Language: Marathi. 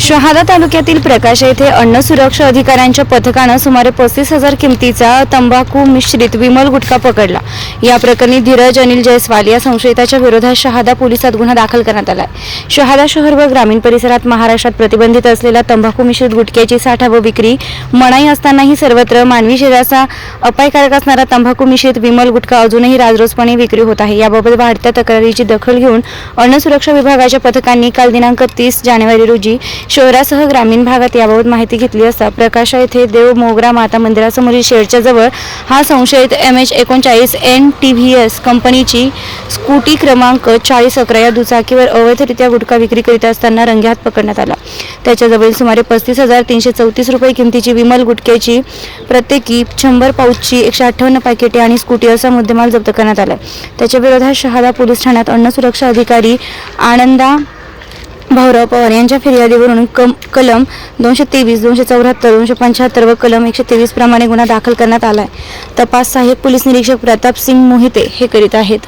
शहादा तालुक्यातील प्रकाश येथे अन्न सुरक्षा अधिकाऱ्यांच्या पथकानं सुमारे पस्तीस हजार किमतीचा तंबाखू मिश्रित विमल गुटखा पकडला. या प्रकरणी धीरज अनिल जयस्वाल या संशयिताच्या विरोधात शहादा पोलिसात गुन्हा दाखल करण्यात आला आहे शहादा शहर व ग्रामीण परिसरात महाराष्ट्रात प्रतिबंधित असलेल्या तंबाखू मिश्रित गुटख्याची साठा व विक्री मनाई असतानाही सर्वत्र मानवी शरीराचा अपायकारक असणारा तंबाखू मिश्रित विमल गुटखा अजूनही राजरोसपणे विक्री होत आहे. याबाबत वाढत्या तक्रारीची दखल घेऊन अन्न सुरक्षा विभागाच्या पथकांनी काल दिनांक तीस जानेवारी रोजी शहरासह ग्रामीण भागात याबाबत माहिती घेतली असता प्रकाशा येथे देव मोगरा माता मंदिरासमोरील शेडच्या जवळ हा संशयित एम एच एकोणचाळीस एन टी व्ही एस कंपनीची स्कूटी क्रमांक चाळीस अकरा या दुचाकीवर अवैधरित्या गुटखा विक्री करीत असताना रंगेहात पकडण्यात आला. त्याच्याजवळील सुमारे पस्तीस हजार तीनशे चौतीस रुपये किमतीची विमल गुटख्याची प्रत्येकी शंभर पाऊचची एकशे अठ्ठावन्न पॅकेटे आणि स्कूटी असा मुद्देमाल जप्त करण्यात आला. त्याच्या विरोधात शहादा पोलीस ठाण्यात अन्न सुरक्षा अधिकारी आनंदा भाऊराव पवार यांच्या फिर्यादीवरून कम कलम दोनशे तेवीस दोनशे चौऱ्याहत्तर दोनशे पंच्याहत्तर व कलम एकशे तेवीस प्रमाणे गुन्हा दाखल करण्यात आला आहे तपास सहाय्यक पोलीस निरीक्षक प्रताप सिंग मोहिते हे करीत आहेत.